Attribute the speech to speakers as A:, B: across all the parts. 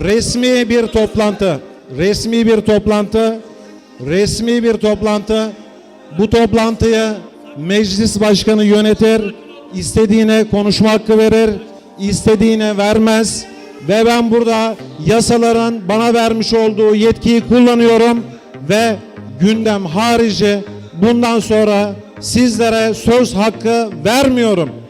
A: resmi bir toplantı. Resmi bir toplantı. Resmi bir toplantı. Bu toplantıyı meclis başkanı yönetir. istediğine konuşma hakkı verir. istediğine vermez. Ve ben burada yasaların bana vermiş olduğu yetkiyi kullanıyorum ve gündem harici bundan sonra sizlere söz hakkı vermiyorum.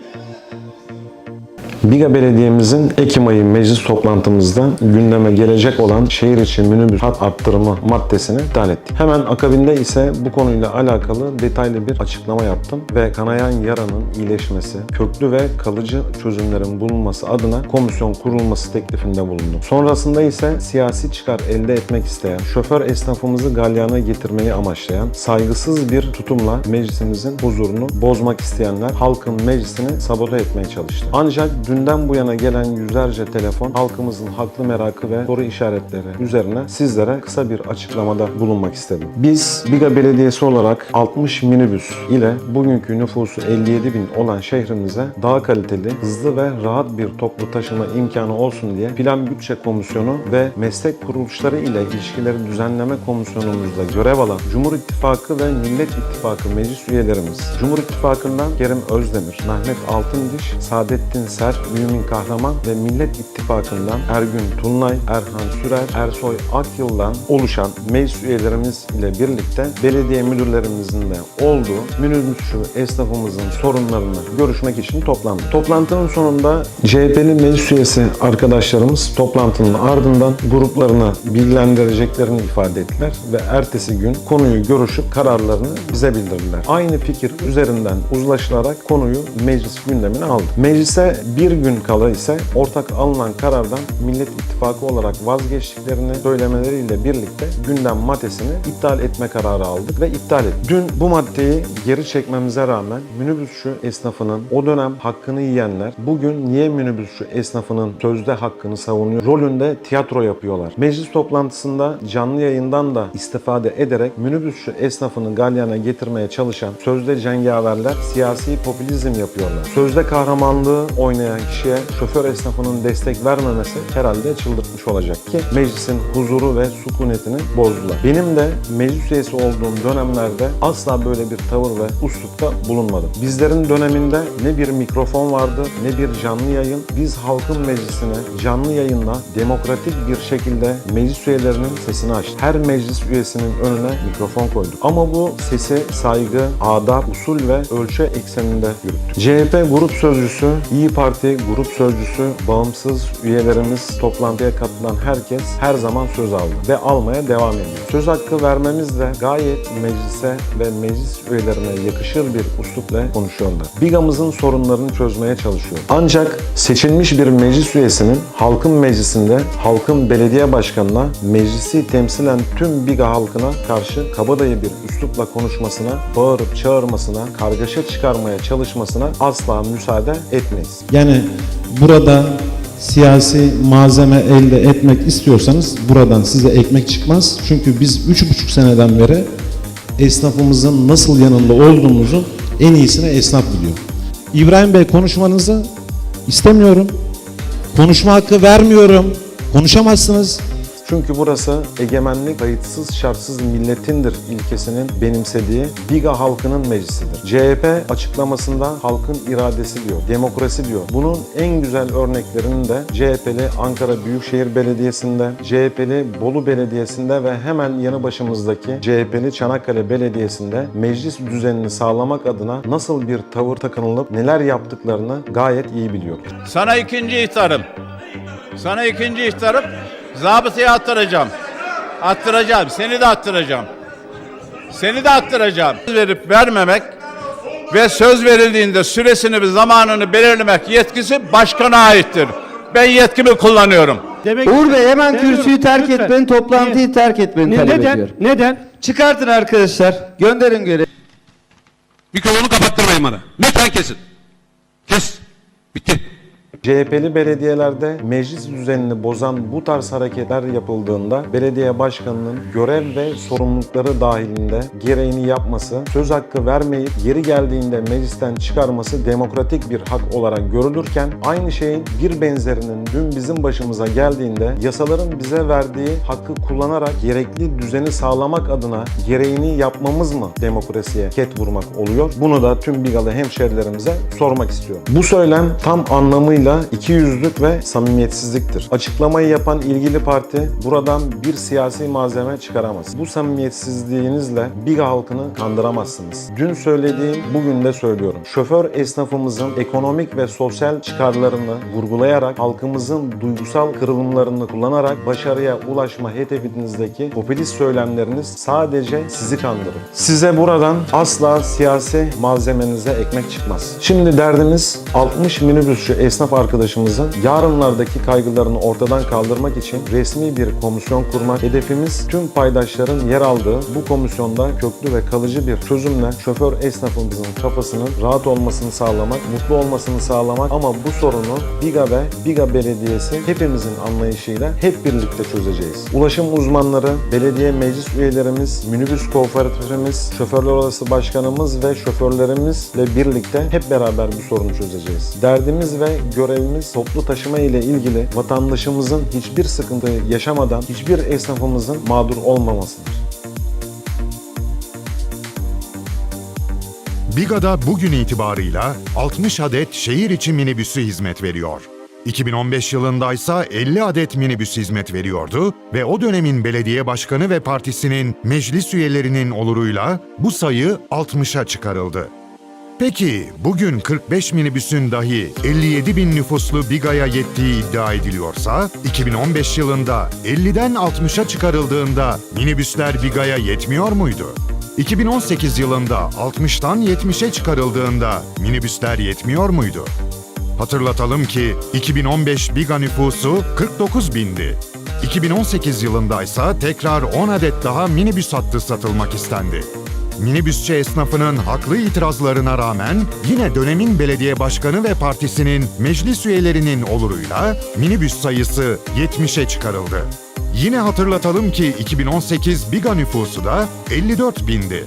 B: Biga Belediye'mizin Ekim ayı meclis toplantımızda gündeme gelecek olan şehir içi minibüs hat arttırımı maddesini iptal ettik. Hemen akabinde ise bu konuyla alakalı detaylı bir açıklama yaptım ve kanayan yaranın iyileşmesi, köklü ve kalıcı çözümlerin bulunması adına komisyon kurulması teklifinde bulundum. Sonrasında ise siyasi çıkar elde etmek isteyen, şoför esnafımızı galyana getirmeyi amaçlayan, saygısız bir tutumla meclisimizin huzurunu bozmak isteyenler halkın meclisini sabote etmeye çalıştı. Ancak dünden bu yana gelen yüzlerce telefon halkımızın haklı merakı ve soru işaretleri üzerine sizlere kısa bir açıklamada bulunmak istedim. Biz Biga Belediyesi olarak 60 minibüs ile bugünkü nüfusu 57 bin olan şehrimize daha kaliteli, hızlı ve rahat bir toplu taşıma imkanı olsun diye Plan Bütçe Komisyonu ve meslek kuruluşları ile ilişkileri düzenleme komisyonumuzda görev alan Cumhur İttifakı ve Millet İttifakı meclis üyelerimiz, Cumhur İttifakı'ndan Kerim Özdemir, Mehmet Altındiş, Saadettin Ser, Mümin Kahraman ve Millet İttifakı'ndan Ergün Tunlay, Erhan Sürer, Ersoy Akyıl'dan oluşan meclis üyelerimiz ile birlikte belediye müdürlerimizin de olduğu minibüsçü esnafımızın sorunlarını görüşmek için toplandık. Toplantının sonunda CHP'li meclis üyesi arkadaşlarımız toplantının ardından gruplarına bilgilendireceklerini ifade ettiler ve ertesi gün konuyu görüşüp kararlarını bize bildirdiler. Aynı fikir üzerinden uzlaşılarak konuyu meclis gündemine aldı. Meclise bir gün kala ise ortak alınan karardan Millet İttifakı olarak vazgeçtiklerini söylemeleriyle birlikte gündem maddesini iptal etme kararı aldık ve iptal ettik. Dün bu maddeyi geri çekmemize rağmen minibüsçü esnafının o dönem hakkını yiyenler bugün niye minibüsçü esnafının sözde hakkını savunuyor rolünde tiyatro yapıyorlar. Meclis toplantısında canlı yayından da istifade ederek minibüsçü esnafını galyana getirmeye çalışan sözde cengaverler siyasi popülizm yapıyorlar. Sözde kahramanlığı oynayan kişiye şoför esnafının destek vermemesi herhalde çıldırtmış olacak ki meclisin huzuru ve sükunetini bozdular. Benim de meclis üyesi olduğum dönemlerde asla böyle bir tavır ve uslupta bulunmadım. Bizlerin döneminde ne bir mikrofon vardı ne bir canlı yayın. Biz halkın meclisine canlı yayınla demokratik bir şekilde meclis üyelerinin sesini açtık. Her meclis üyesinin önüne mikrofon koyduk. Ama bu sesi saygı, adab, usul ve ölçü ekseninde yürüttük. CHP grup sözcüsü, İyi Parti grup sözcüsü, bağımsız üyelerimiz, toplantıya katılan herkes her zaman söz aldı ve almaya devam ediyor. Söz hakkı vermemiz de gayet meclise ve meclis üyelerine yakışır bir uslupla konuşuyorlar. Bigamızın sorunlarını çözmeye çalışıyor. Ancak seçilmiş bir meclis üyesinin halkın meclisinde halkın belediye başkanına meclisi temsilen tüm Biga halkına karşı kabadayı bir üslupla konuşmasına, bağırıp çağırmasına, kargaşa çıkarmaya çalışmasına asla müsaade etmeyiz.
A: Yani burada siyasi malzeme elde etmek istiyorsanız buradan size ekmek çıkmaz. Çünkü biz üç buçuk seneden beri esnafımızın nasıl yanında olduğumuzu en iyisini esnaf biliyor. İbrahim Bey konuşmanızı istemiyorum. Konuşma hakkı vermiyorum. Konuşamazsınız.
B: Çünkü burası egemenlik kayıtsız şartsız milletindir ilkesinin benimsediği Biga halkının meclisidir. CHP açıklamasında halkın iradesi diyor, demokrasi diyor. Bunun en güzel örneklerini de CHP'li Ankara Büyükşehir Belediyesi'nde, CHP'li Bolu Belediyesi'nde ve hemen yanı başımızdaki CHP'li Çanakkale Belediyesi'nde meclis düzenini sağlamak adına nasıl bir tavır takınılıp neler yaptıklarını gayet iyi biliyor.
C: Sana ikinci ihtarım. Sana ikinci ihtarım. Zabıtayı attıracağım. Attıracağım. Seni de attıracağım. Seni de attıracağım. Söz verip vermemek ve söz verildiğinde süresini ve zamanını belirlemek yetkisi başkana aittir. Ben yetkimi kullanıyorum.
D: Demek
E: Uğur Bey hemen kürsüyü terk
D: Lütfen.
E: etmeyin, toplantıyı
D: Niye?
E: terk etmeni
D: Ne-
E: talep
D: neden?
E: ediyorum.
D: Neden?
E: Çıkartın arkadaşlar, gönderin görev.
F: Mikrofonu kapattırmayın bana. Lütfen kesin. Kes. Bitti.
B: CHP'li belediyelerde meclis düzenini bozan bu tarz hareketler yapıldığında belediye başkanının görev ve sorumlulukları dahilinde gereğini yapması, söz hakkı vermeyip yeri geldiğinde meclisten çıkarması demokratik bir hak olarak görülürken aynı şeyin bir benzerinin dün bizim başımıza geldiğinde yasaların bize verdiği hakkı kullanarak gerekli düzeni sağlamak adına gereğini yapmamız mı demokrasiye ket vurmak oluyor? Bunu da tüm Bigalı hemşerilerimize sormak istiyorum. Bu söylem tam anlamıyla ikiyüzlülük ve samimiyetsizliktir. Açıklamayı yapan ilgili parti buradan bir siyasi malzeme çıkaramaz. Bu samimiyetsizliğinizle Biga halkını kandıramazsınız. Dün söylediğim bugün de söylüyorum. Şoför esnafımızın ekonomik ve sosyal çıkarlarını vurgulayarak halkımızın duygusal kırılımlarını kullanarak başarıya ulaşma hedefinizdeki popülist söylemleriniz sadece sizi kandırır. Size buradan asla siyasi malzemenize ekmek çıkmaz. Şimdi derdimiz 60 minibüsçü esnaf arkadaşımızın yarınlardaki kaygılarını ortadan kaldırmak için resmi bir komisyon kurmak. Hedefimiz tüm paydaşların yer aldığı bu komisyonda köklü ve kalıcı bir çözümle şoför esnafımızın kafasının rahat olmasını sağlamak, mutlu olmasını sağlamak ama bu sorunu Biga ve Biga Belediyesi hepimizin anlayışıyla hep birlikte çözeceğiz. Ulaşım uzmanları, belediye meclis üyelerimiz, minibüs kooperatifimiz, şoförler odası başkanımız ve şoförlerimizle birlikte hep beraber bu sorunu çözeceğiz. Derdimiz ve görevimiz toplu taşıma ile ilgili vatandaşımızın hiçbir sıkıntı yaşamadan hiçbir esnafımızın mağdur olmamasıdır.
D: Biga'da bugün itibarıyla 60 adet şehir içi minibüsü hizmet veriyor. 2015 yılında ise 50 adet minibüs hizmet veriyordu ve o dönemin belediye başkanı ve partisinin meclis üyelerinin oluruyla bu sayı 60'a çıkarıldı. Peki bugün 45 minibüsün dahi 57 bin nüfuslu Biga'ya yettiği iddia ediliyorsa, 2015 yılında 50'den 60'a çıkarıldığında minibüsler Biga'ya yetmiyor muydu? 2018 yılında 60'tan 70'e çıkarıldığında minibüsler yetmiyor muydu? Hatırlatalım ki 2015 Biga nüfusu 49 bindi. 2018 yılında ise tekrar 10 adet daha minibüs hattı satılmak istendi. Minibüsçü esnafının haklı itirazlarına rağmen yine dönemin belediye başkanı ve partisinin meclis üyelerinin oluruyla minibüs sayısı 70'e çıkarıldı. Yine hatırlatalım ki 2018 Biga nüfusu da 54 bindi.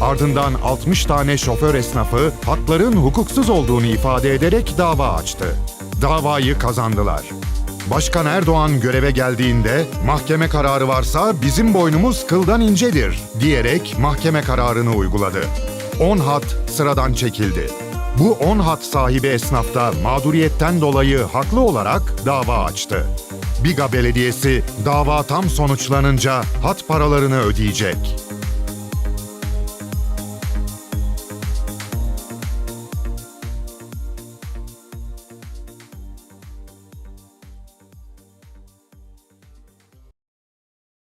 D: Ardından 60 tane şoför esnafı hakların hukuksuz olduğunu ifade ederek dava açtı. Davayı kazandılar. Başkan Erdoğan göreve geldiğinde mahkeme kararı varsa bizim boynumuz kıldan incedir diyerek mahkeme kararını uyguladı. 10 hat sıradan çekildi. Bu 10 hat sahibi esnaf da mağduriyetten dolayı haklı olarak dava açtı. Biga Belediyesi dava tam sonuçlanınca hat paralarını ödeyecek.